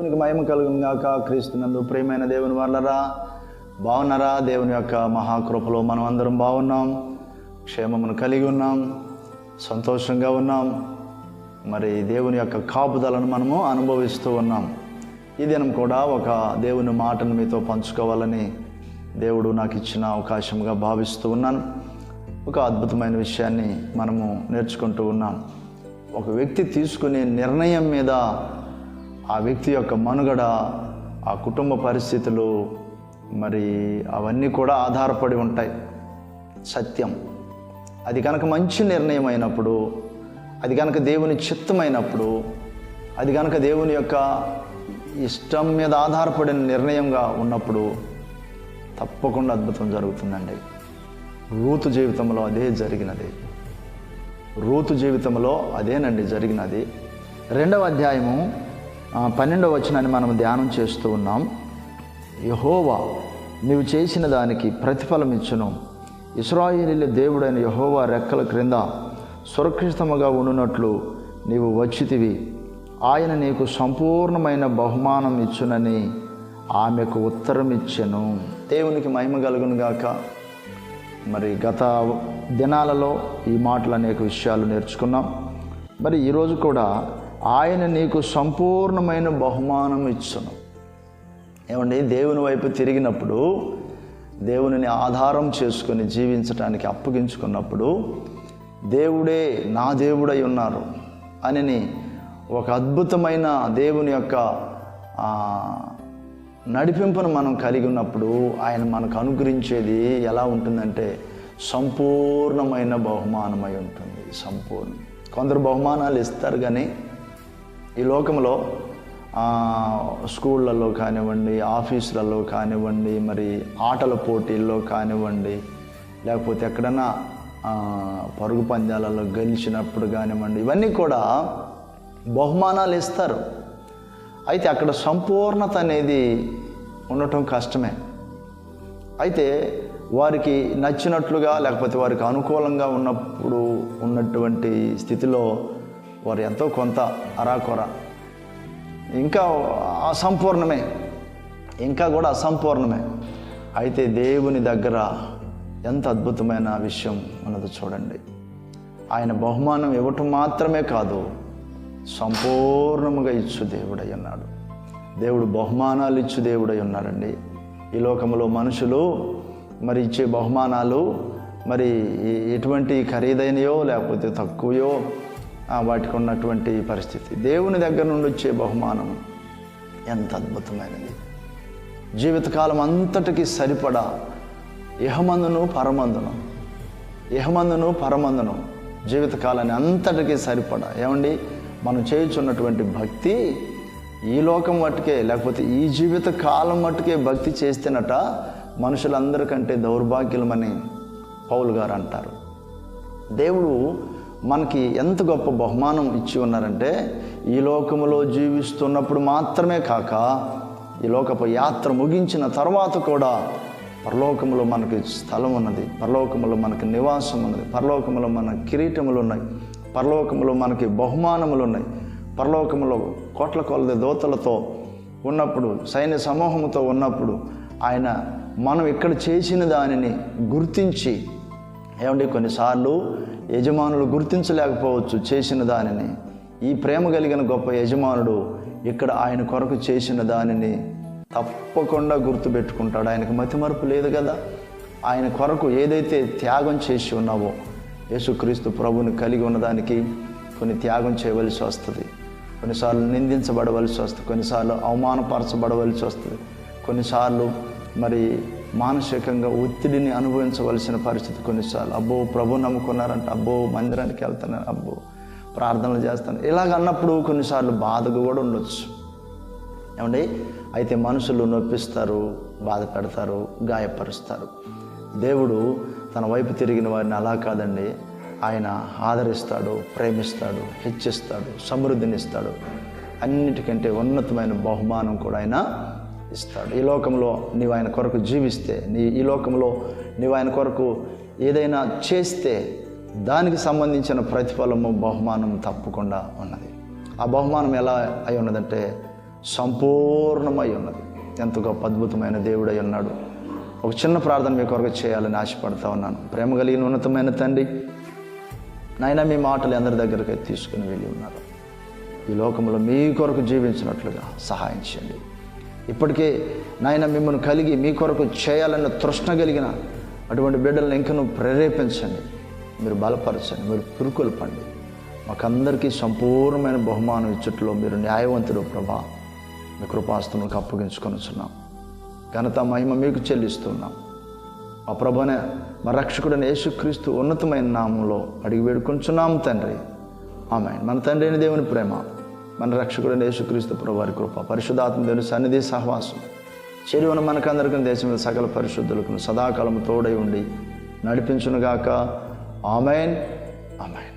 దేవునికి మహిమ కలుగును గాక. క్రీస్తునందు ప్రియమైన దేవుని వాళ్ళరా బాగున్నారా? దేవుని యొక్క మహాకృపలో మనం అందరం బాగున్నాం. క్షేమమును కలిగి ఉన్నాం. సంతోషంగా ఉన్నాం. మరి దేవుని యొక్క కాపుదలను మనము అనుభవిస్తూ ఉన్నాం. ఈ దినం కూడా ఒక దేవుని మాటను మీతో పంచుకోవాలని దేవుడు నాకు ఇచ్చిన అవకాశంగా భావిస్తూ ఉన్నాను. ఒక అద్భుతమైన విషయాన్ని మనము నేర్చుకుంటూ ఉన్నాం. ఒక వ్యక్తి తీసుకునే నిర్ణయం మీద ఆ వ్యక్తి యొక్క మనుగడ ఆ కుటుంబ పరిస్థితులు మరి అవన్నీ కూడా ఆధారపడి ఉంటాయి. సత్యం. అది కనుక మంచి నిర్ణయం అయినప్పుడు అది కనుక దేవుని చిత్తమైనప్పుడు అది కనుక దేవుని యొక్క ఇష్టం మీద ఆధారపడిన నిర్ణయంగా ఉన్నప్పుడు తప్పకుండా అద్భుతం జరుగుతుందండి. రూతు జీవితంలో అదే జరిగినది. రూతు జీవితంలో అదేనండి జరిగినది. రెండవ అధ్యాయము పన్నెండవ వచనాన్ని మనం ధ్యానం చేస్తూ ఉన్నాం. యహోవా నీవు చేసిన దానికి ప్రతిఫలం ఇచ్చును. ఇస్రాయేలీల దేవుడైన యహోవా రెక్కల క్రింద సురక్షితముగా ఉండునట్లు నీవు వచ్చితివి. ఆయన నీకు సంపూర్ణమైన బహుమానం ఇచ్చునని ఆమెకు ఉత్తరం ఇచ్చెను దేవునికి మహిమ కలుగును గాక. మరి గత దినాలలో ఈ మాటలు అనేక విషయాలు నేర్చుకున్నాం. మరి ఈరోజు కూడా ఆయన నీకు సంపూర్ణమైన బహుమానం ఇచ్చును. ఏమండి? దేవుని వైపు తిరిగినప్పుడు దేవునిని ఆధారం చేసుకొని జీవించడానికి అప్పగించుకున్నప్పుడు దేవుడే నా దేవుడై ఉన్నారు అని ఒక అద్భుతమైన దేవుని యొక్క నడిపింపును మనం కలిగి ఉన్నప్పుడు ఆయన మనకు అనుగ్రహించేది ఎలా ఉంటుందంటే సంపూర్ణమైన బహుమానమై ఉంటుంది. సంపూర్ణం. కొందరు బహుమానాలు ఇస్తారు కానీ ఈ లోకంలో స్కూళ్ళల్లో కానివ్వండి ఆఫీసులలో కానివ్వండి మరి ఆటల పోటీల్లో కానివ్వండి లేకపోతే ఎక్కడన్నా పరుగు పందాలలో గెలిచినప్పుడు కానివ్వండి ఇవన్నీ కూడా బహుమానాలు ఇస్తారు. అయితే అక్కడ సంపూర్ణత అనేది ఉండటం కష్టమే. అయితే వారికి నచ్చినట్లుగా లేకపోతే వారికి అనుకూలంగా ఉన్నప్పుడు ఉన్నటువంటి స్థితిలో వారు ఎంతో కొంత అరాకొర. ఇంకా అసంపూర్ణమే ఇంకా కూడా అసంపూర్ణమే. అయితే దేవుని దగ్గర ఎంత అద్భుతమైన విషయం ఉన్నదో చూడండి. ఆయన బహుమానం ఇవ్వటం మాత్రమే కాదు సంపూర్ణముగా ఇచ్చు దేవుడై ఉన్నాడు. దేవుడు బహుమానాలు ఇచ్చు దేవుడై ఉన్నాడండి. ఈ లోకంలో మనుషులు మరి ఇచ్చే బహుమానాలు మరి ఎటువంటి ఖరీదైనయో లేకపోతే తక్కువయో వాటికి ఉన్నటువంటి పరిస్థితి. దేవుని దగ్గర నుండి వచ్చే బహుమానం ఎంత అద్భుతమైనది. జీవితకాలం అంతటికి సరిపడా ఇహమందును పరమందును ఇహమందును పరమందును జీవితకాలాన్ని అంతటికి సరిపడా. ఏమండి? మనం చేయుచున్నటువంటి భక్తి ఈ లోకం మట్టుకే లేకపోతే ఈ జీవిత కాలం మట్టుకే భక్తి చేస్తేనట మనుషులందరికంటే దౌర్భాగ్యులమని పౌలు గారు అంటారు. దేవుడు మనకి ఎంత గొప్ప బహుమానం ఇచ్చి ఉన్నారంటే ఈ లోకములో జీవిస్తున్నప్పుడు మాత్రమే కాక ఈ లోకపు యాత్ర ముగించిన తర్వాత కూడా పరలోకములో మనకి స్థలం ఉన్నది పరలోకములో మనకి నివాసం ఉన్నది పరలోకములో మన కిరీటములు ఉన్నాయి పరలోకములో మనకి బహుమానములు ఉన్నాయి. పరలోకములో కోట్ల కొలది దోతలతో ఉన్నప్పుడు సైన్య సమూహంతో ఉన్నప్పుడు ఆయన మనం ఇక్కడ చేసిన దానిని గుర్తించి ఏమండి కొన్నిసార్లు యజమానులు గుర్తించలేకపోవచ్చు చేసిన దానిని. ఈ ప్రేమ కలిగిన గొప్ప యజమానుడు ఇక్కడ ఆయన కొరకు చేసిన దానిని తప్పకుండా గుర్తుపెట్టుకుంటాడు. ఆయనకు మతిమరుపు లేదు కదా. ఆయన కొరకు ఏదైతే త్యాగం చేసి ఉన్నావో యేసుక్రీస్తు ప్రభుని కలిగి ఉన్నదానికి కొన్ని త్యాగం చేయవలసి వస్తుంది. కొన్నిసార్లు నిందించబడవలసి వస్తుంది. కొన్నిసార్లు అవమానపరచబడవలసి వస్తుంది. కొన్నిసార్లు మరి మానసికంగా ఒత్తిడిని అనుభవించవలసిన పరిస్థితి కొన్నిసార్లు. అబ్బో ప్రభు నమ్ముకున్నారంట. అబ్బో మందిరానికి వెళ్తాను అబ్బో ప్రార్థనలు చేస్తాను ఇలాగ అన్నప్పుడు కొన్నిసార్లు బాధగా కూడా ఉండొచ్చు. ఏమండి? అయితే మనుషులు నొప్పిస్తారు బాధ పెడతారు గాయపరుస్తారు. దేవుడు తన వైపు తిరిగిన వారిని అలా కాదండి. ఆయన ఆదరిస్తాడు ప్రేమిస్తాడు హెచ్చిస్తాడు సమృద్ధినిస్తాడు. అన్నిటికంటే ఉన్నతమైన బహుమానం కూడా ఆయన ఇస్తాడు. ఈ లోకంలో నీవు ఆయన కొరకు జీవిస్తే నీ ఈ లోకంలో నీవు ఆయన కొరకు ఏదైనా చేస్తే దానికి సంబంధించిన ప్రతిఫలము బహుమానం తప్పకుండా ఉన్నది. ఆ బహుమానం ఎలా అయి ఉన్నదంటే సంపూర్ణమై ఉన్నది. ఎంత గొప్ప అద్భుతమైన దేవుడై ఉన్నాడు. ఒక చిన్న ప్రార్థన మీ కొరకు చేయాలని ఆశపడతా ఉన్నాను. ప్రేమ కలిగిన ఉన్నతమైన తండ్రి నాయన మీ మాటలు అందరి దగ్గరికి తీసుకుని వెళ్ళి ఉన్నారు. ఈ లోకంలో మీ కొరకు జీవించినట్లుగా సహాయం చేయండి. ఇప్పటికే నాయన మిమ్మల్ని కలిగి మీ కొరకు చేయాలన్న తృష్ణ కలిగిన అటువంటి బిడ్డలను ఇంకను ప్రేరేపించండి. మీరు బలపరచండి మీరు పురుకొల్పండి మాకందరికీ సంపూర్ణమైన బహుమానం ఇచ్చుట్లో మీరు న్యాయవంతుడు ప్రభా. మీ కృపాస్తులకు అప్పగించుకొనిచున్నాం. ఘనత మహిమ మీకు చెల్లిస్తున్నాం. మా ప్రభునే మా రక్షకుడైన యేసుక్రీస్తు ఉన్నతమైన నామంలో అడిగి వేడుకుంటున్నాం తండ్రి. ఆమె మన తండ్రి అయిన దేవుని ప్రేమ. మన రక్షకుడు యేసుక్రీస్తు ప్రభువారి కృప పరిశుధాత్మ దేవుని సన్నిధి సహవాసం. చెరువును మనకందరికీ దేశం మీద సకల పరిశుద్ధులకు సదాకాలం తోడై ఉండి నడిపించునుగాక. ఆమెన్. ఆమెన్.